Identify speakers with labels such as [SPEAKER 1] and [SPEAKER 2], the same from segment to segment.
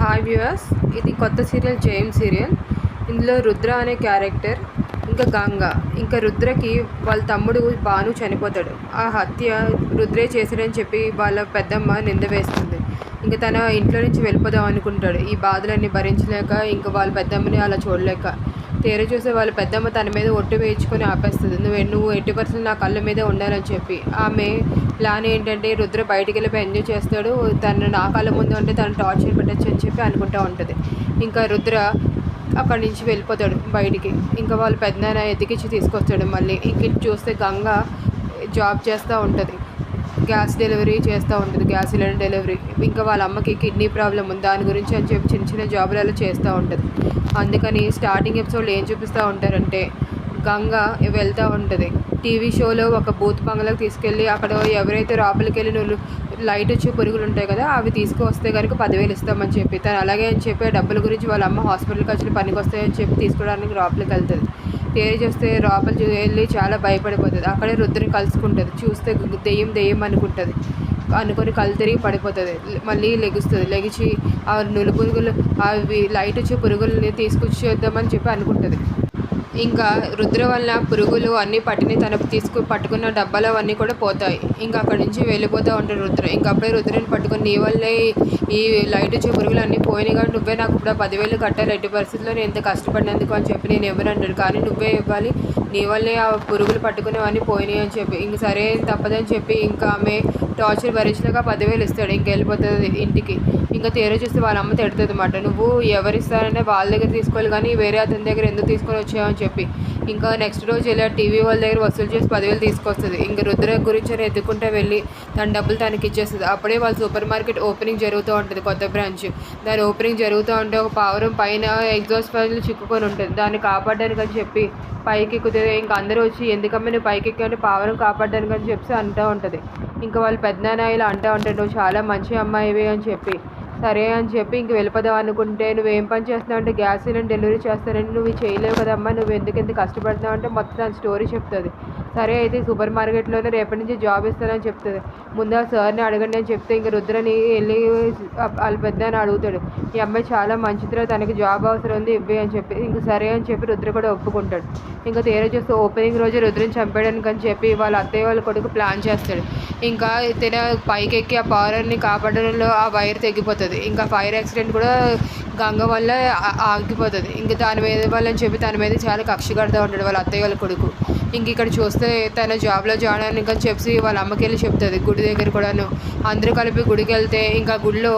[SPEAKER 1] Hi viewers ఇది కొత్త serial జయం సీరియల్. ఇందులో రుద్ర అనే క్యారెక్టర్ ఇంకా గంగ. ఇంకా రుద్రకి వాళ్ళ తమ్ముడు భాను చనిపోతాడు. ఆ హత్య రుద్రే చేశాడని చెప్పి వాళ్ళ పెద్దమ్మ నింద వేస్తుంది. ఇంకా తన ఇంట్లో నుంచి వెళ్ళిపోదాం అనుకుంటాడు. ఈ బాధలన్నీ భరించలేక ఇంకా వాళ్ళ పెద్దమ్మని అలా చూడలేక. తీరు చూసే వాళ్ళు పెద్దమ్మ తన మీద ఒట్టు వేయించుకొని ఆపేస్తుంది. నువ్వు నువ్వు ఎట్టి పర్సెంట్ నా కళ్ళ మీదే ఉండాలని చెప్పి. ఆమె ప్లాన్ ఏంటంటే రుద్ర బయటికి వెళ్ళిపోయి ఎంజాయ్ చేస్తాడు. తను నా కళ్ళ ముందు ఉంటే తను టార్చర్ పెట్టచ్చు అని చెప్పి అనుకుంటూ ఉంటుంది. ఇంకా రుద్ర అక్కడి నుంచి వెళ్ళిపోతాడు బయటికి. ఇంకా వాళ్ళు పెద్దనాన్న ఎతికిచ్చి తీసుకొస్తాడు మళ్ళీ. ఇంక చూస్తే గంగ జాబ్ చేస్తూ ఉంటుంది. గ్యాస్ డెలివరీ చేస్తూ ఉంటుంది గ్యాస్ సిలిండర్ డెలివరీ. ఇంకా వాళ్ళ అమ్మకి కిడ్నీ ప్రాబ్లం ఉంది దాని గురించి అని చెప్పి చిన్న చిన్న జాబులలో చేస్తూ ఉంటుంది. అందుకని స్టార్టింగ్ ఎపిసోడ్లో ఏం చూపిస్తూ ఉంటారంటే గంగ వెళ్తూ ఉంటుంది. టీవీ షోలో ఒక బూత్ బంగ్లాకి తీసుకెళ్ళి అక్కడ ఎవరైతే లోపలికి వెళ్ళి లైట్ వచ్చే పురుగులు ఉంటాయి కదా అవి తీసుకువస్తే కనుక పదివేలు ఇస్తామని చెప్పి తను అలాగే అని చెప్పి డబ్బుల గురించి వాళ్ళ అమ్మ హాస్పిటల్ ఖర్చులు పనికి వస్తాయని చెప్పి తీసుకోవడానికి లోపలికి వెళ్తుంది. తేరి చూస్తే లోపల వెళ్ళి చాలా భయపడిపోతుంది. అక్కడే రుద్రుని కలుసుకుంటుంది. చూస్తే దెయ్యం దెయ్యం అనుకుంటుంది. అనుకొని కళ్ళు తిరిగి పడిపోతుంది. మళ్ళీ లెగుస్తుంది. లెగిచి ఆ నులు పురుగులు అవి లైట్ వచ్చి పురుగుల్ని తీసుకొచ్చేద్దామని చెప్పి అనుకుంటుంది. ఇంకా రుద్ర వల్ల పురుగులు అన్నీ పట్టిని తన తీసుకు పట్టుకున్న డబ్బాలు అవన్నీ కూడా పోతాయి. ఇంకా అక్కడి నుంచి వెళ్ళిపోతూ ఉంటాడు రుద్ర. ఇంకా అప్పుడే రుద్రని పట్టుకుని నీ వల్లే ఈ లైట్ వచ్చే పురుగులు అన్నీ పోయినాయి కానీ నువ్వే నాకు ఇప్పుడు పదివేలు కట్టాలి. ఎట్టి పరిస్థితుల్లో నేను ఎంత కష్టపడినందుకు అని చెప్పి నేను ఎవరు అంటాడు కానీ నువ్వే ఇవ్వాలి. నీ వల్లే ఆ పురుగులు పట్టుకునేవన్నీ పోయినాయి అని చెప్పి ఇంక సరే తప్పదని చెప్పి ఇంకా ఆమె టార్చర్ భరించినాక పదివేలు ఇస్తాడు ఇంక వెళ్ళిపోతుంది ఇంటికి. ఇంకా తీరా చూస్తే వాళ్ళ అమ్మ తిడుతుంది అన్నమాట నువ్వు ఎవరిస్తారంటే వాళ్ళ దగ్గర తీసుకోవాలి కానీ వేరే అతని దగ్గర ఎందుకు తీసుకొని వచ్చావని చెప్పి. ఇంకా నెక్స్ట్ రోజు ఇలా టీవీ వాళ్ళ దగ్గర వసూలు చేసి పదివేలు తీసుకొస్తుంది. ఇంకా రుద్ర గురించి అని ఎత్తుకుంటే వెళ్ళి తన డబ్బులు తనకి ఇచ్చేస్తుంది. అప్పుడే వాళ్ళ సూపర్ మార్కెట్ ఓపెనింగ్ జరుగుతూ ఉంటుంది కొత్త బ్రాంచ్. దాని ఓపెనింగ్ జరుగుతూ ఉంటే ఒక పావురం పైన ఎగ్జాస్ట్ ఫ్యాన్లు చిక్కుకొని ఉంటుంది. దాన్ని కాపాడడానికి అని చెప్పి పైకి కుదిరి ఇంకా అందరూ వచ్చి ఎందుకమ్మా నువ్వు పైకి ఎక్కి పావురం కాపాడడానికి అని చెప్పి అంటూ ఉంటుంది. ఇంకా వాళ్ళు పెద్దనాన్న ఇలా అంటూ ఉంటాడు నువ్వు చాలా మంచి అమ్మాయివి అని చెప్పి సరే అని చెప్పి ఇంక వెళ్ళిపోదాం అనుకుంటే నువ్వేం పని చేస్తున్నావు అంటే గ్యాస్ సిలిండర్ డెలివరీ చేస్తానని నువ్వు చేయలేవు కదమ్మా నువ్వు ఎందుకు ఎందుకు కష్టపడుతున్నావు అంటే మొత్తం దాని స్టోరీ చెప్తుంది. సరే అయితే సూపర్ మార్కెట్లోనే రేపటి నుంచి జాబ్ ఇస్తానని చెప్తుంది. ముందు ఆ సార్ని అడగండి అని చెప్తే ఇంక రుద్రని వెళ్ళి వాళ్ళ పెద్ద అని అడుగుతాడు. ఈ అమ్మాయి చాలా మంచిదిరా తనకి జాబ్ అవసరం ఉంది ఇవ్వి అని చెప్పి ఇంక సరే అని చెప్పి రుద్ర కూడా ఒప్పుకుంటాడు. ఇంకా తీరా చూస్తే ఓపెనింగ్ రోజు రుద్రని చంపేయడానికి అని చెప్పి వాళ్ళ అత్తయ్య వాళ్ళ కొడుకు ప్లాన్ చేస్తాడు. ఇంకా తిన పైకెక్కి ఆ పవర్ని కాపాడడంలో ఆ వైర్ తెగిపోతుంది. ఇంకా ఫైర్ యాక్సిడెంట్ కూడా గంగ వల్ల ఆగిపోతుంది. ఇంకా దాని మీద వాళ్ళని చెప్పి తన మీద చాలా కక్ష కడతా ఉంటాడు వాళ్ళ అత్తయ్య వాళ్ళ కొడుకు. ఇంక ఇక్కడ చూస్తే తన జాబ్లో జాయిన్ అని ఇంకా చెప్పి వాళ్ళ అమ్మకి వెళ్ళి చెప్తుంది. గుడి దగ్గర కూడాను. అందరూ కలిపి గుడికి వెళ్తే ఇంకా గుడిలో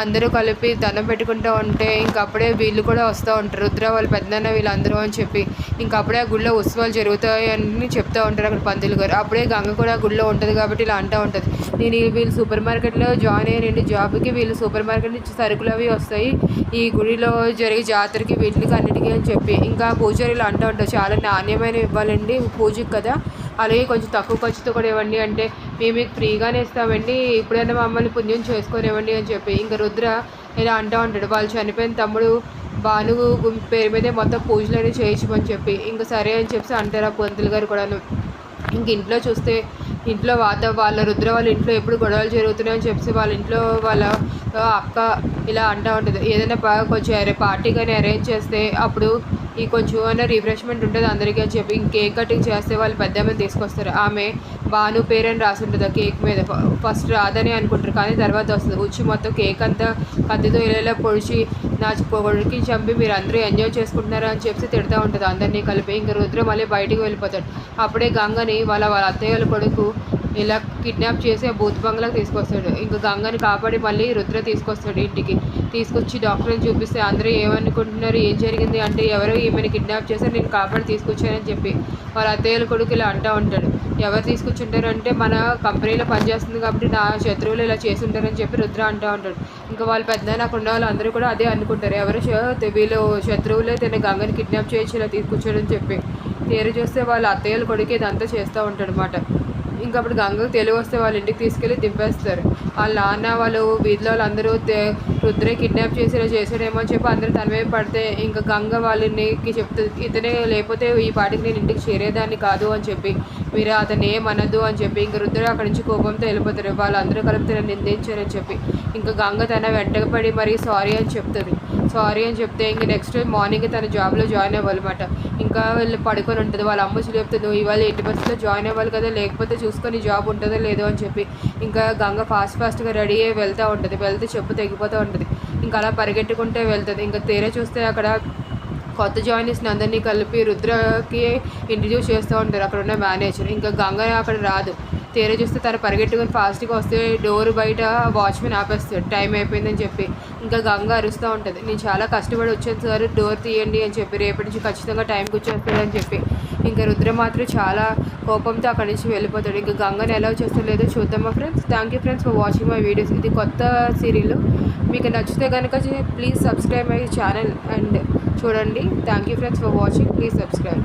[SPEAKER 1] అందరూ కలిపి దండం పెట్టుకుంటూ ఉంటే ఇంకప్పుడే వీళ్ళు కూడా వస్తూ ఉంటారు. రుద్ర వాళ్ళు పెద్దన్న వీళ్ళందరూ అని చెప్పి ఇంకా అప్పుడే ఆ గుడిలో ఉత్సవాలు జరుగుతాయి అని చెప్తూ ఉంటారు అక్కడ పంతులు గారు. అప్పుడే గంగ కూడా గుళ్ళో గుడిలో ఉంటుంది కాబట్టి ఇలా అంటూ ఉంటుంది. నేను వీళ్ళు సూపర్ మార్కెట్లో జాయిన్ అయ్యానండి. జాబ్కి వీళ్ళు సూపర్ మార్కెట్ నుంచి సరుకులు అవి వస్తాయి. ఈ గుడిలో జరిగే జాతరకి వీటికి అన్నిటికీ అని చెప్పి. ఇంకా పూజారులు అంటూ ఉంటారు. చాలా నాణ్యమైన ఇవ్వాలండి పూజకి కదా. అలాగే కొంచెం తక్కువ ఖర్చుతో కూడా ఇవ్వండి అంటే మేము మీకు ఫ్రీగానే ఇస్తామండి. ఇప్పుడైనా మమ్మల్ని పుణ్యం చేసుకొనివ్వండి అని చెప్పి. ఇంకా రుద్ర ఇలా అంటూ ఉంటాడు. వాళ్ళు చనిపోయిన తమ్ముడు భాను పేరు మీదే మొత్తం పూజలు అనేవి చేయించమని చెప్పి. ఇంకా సరే అని చెప్పి అంటారు ఆ పంతులు గారు కూడాను. ఇంక ఇంట్లో చూస్తే ఇంట్లో వాత వాళ్ళ రుద్ర వాళ్ళ ఇంట్లో ఎప్పుడు గొడవలు జరుగుతున్నాయని చెప్పి వాళ్ళ ఇంట్లో వాళ్ళ అక్క ఇలా అంటూ ఉంటుంది. ఏదైనా కొంచెం పార్టీ కానీ అరేంజ్ చేస్తే అప్పుడు ఈ కొంచెం అయినా రిఫ్రెష్మెంట్ ఉంటుంది అందరికీ అని చెప్పి కేక్ కటింగ్ చేస్తే వాళ్ళు పెద్దమ్మని తీసుకొస్తారు. ఆమె భాను పేరు అని రాసి ఉంటుంది ఆ కేక్ మీద. ఫ- ఫస్ట్ రాదని అనుకుంటారు కానీ తర్వాత వస్తుంది. వచ్చి మొత్తం కేక్ అంతా కత్తితో ఇలా ఇలా పొడిచి నా కొడుకి చంపి మీరు అందరూ ఎంజాయ్ చేసుకుంటున్నారు అని చెప్పి తిడతా ఉంటుంది. అందరినీ కలిపి ఇంక రుద్ర మళ్ళీ బయటికి వెళ్ళిపోతాడు. అప్పుడే గంగని వాళ్ళ వాళ్ళ అత్తయ్య కొడుకు ఇలా కిడ్నాప్ చేసి ఆ బూత్ బంగ్లాకి తీసుకొస్తాడు. ఇంకా గంగని కాపాడి మళ్ళీ రుద్ర తీసుకొస్తాడు ఇంటికి. తీసుకొచ్చి డాక్టర్ని చూపిస్తే అందరూ ఏమనుకుంటున్నారు? ఏం జరిగింది? అంటే ఎవరో ఈమెను కిడ్నాప్ చేశారు నేను కాపాడి తీసుకొచ్చానని చెప్పి. వాళ్ళ అత్తయ్యల కొడుకు ఇలా అంటూ ఉంటాడు ఎవరు తీసుకొచ్చుంటారు అంటే మన కంపెనీలో పనిచేస్తుంది కాబట్టి నా శత్రువులు ఇలా చేసి ఉంటారని చెప్పి రుద్ర అంటూ ఉంటాడు. ఇంకా వాళ్ళ పెద్ద నాకు ఉన్న వాళ్ళు అందరూ కూడా అదే అనుకుంటారు. ఎవరు వీళ్ళు శత్రువులే తన గంగని కిడ్నాప్ చేసి ఇలా తీసుకొచ్చాడని చెప్పి. తీరు చూస్తే వాళ్ళ అత్తయ్యల కొడుకు ఇదంతా చేస్తూ ఉంటాడు అనమాట ఇంకా అప్పుడు గంగకు తెలివి వస్తే వాళ్ళ ఇంటికి తీసుకెళ్ళి దింపేస్తారు. వాళ్ళ నాన్న వాళ్ళు వీధిలో వాళ్ళందరూ రుద్రే కిడ్నాప్ చేసి ఇలా చేసాడేమో అని చెప్పి అందరూ తన మీద పడితే ఇంకా గంగ వాళ్ళని చెప్తుంది ఇతనే లేకపోతే ఈ పాటికి నేను ఇంటికి చేరేదాన్ని కాదు అని చెప్పి మీరు అతను ఏమనదు అని చెప్పి ఇంక రుద్రుడు అక్కడి నుంచి కోపంతో వెళ్ళిపోతారు వాళ్ళందరూ కలిపి తనని నిందించారని చెప్పి. ఇంకా గంగ తన వెంటపడి మరీ సారీ అని చెప్తుంది. సారీ అని చెప్తే ఇంక నెక్స్ట్ మార్నింగ్ తన జాబ్లో జాయిన్ అవ్వాలన్నమాట. ఇంకా వెళ్ళి పడుకొని ఉంటుంది. వాళ్ళ అమ్మ చెప్తుంది నువ్వు ఇవాళ ఎయిటీ పర్సెంట్లో జాయిన్ అవ్వాలి కదా లేకపోతే చూసుకొని జాబ్ ఉంటుందో లేదో అని చెప్పి. ఇంకా గంగ ఫాస్ట్ ఫాస్ట్గా రెడీ అయ్యి వెళ్తూ ఉంటుంది. వెళ్తే చెప్పు తెగిపోతూ ఉంటుంది. ఇంకా అలా పరిగెట్టుకుంటే వెళ్తుంది. ఇంకా తీరే చూస్తే అక్కడ కొత్త జాయినీస్ని అందరినీ కలిపి రుద్రకి ఇంట్రడ్యూస్ చేస్తూ ఉంటారు. అక్కడ ఉన్న మేనేజర్ ఇంకా గంగ అక్కడ రాదు. తీర చూస్తే తను పరిగెట్టుకుని ఫాస్ట్గా వస్తే డోర్ బయట వాచ్మెన్ ఆపేస్తాడు. టైం అయిపోయిందని చెప్పి. ఇంకా గంగ అరుస్తూ ఉంటుంది. నేను చాలా కష్టపడి వచ్చాను సార్. డోర్ తీయండి అని చెప్పి. రేపటి నుంచి ఖచ్చితంగా టైంకి వచ్చేస్తాడని చెప్పి. ఇంకా రుద్ర మాత్రం చాలా కోపంతో అక్కడి నుంచి వెళ్ళిపోతాడు. ఇంకా గంగని ఎలా వచ్చేస్తలేదో చూద్దామా friends thank you friends for watching my videos ఇది కొత్త సిరీలు మీకు నచ్చితే కనుక please subscribe my channel and చూడండి. Thank you friends for watching please subscribe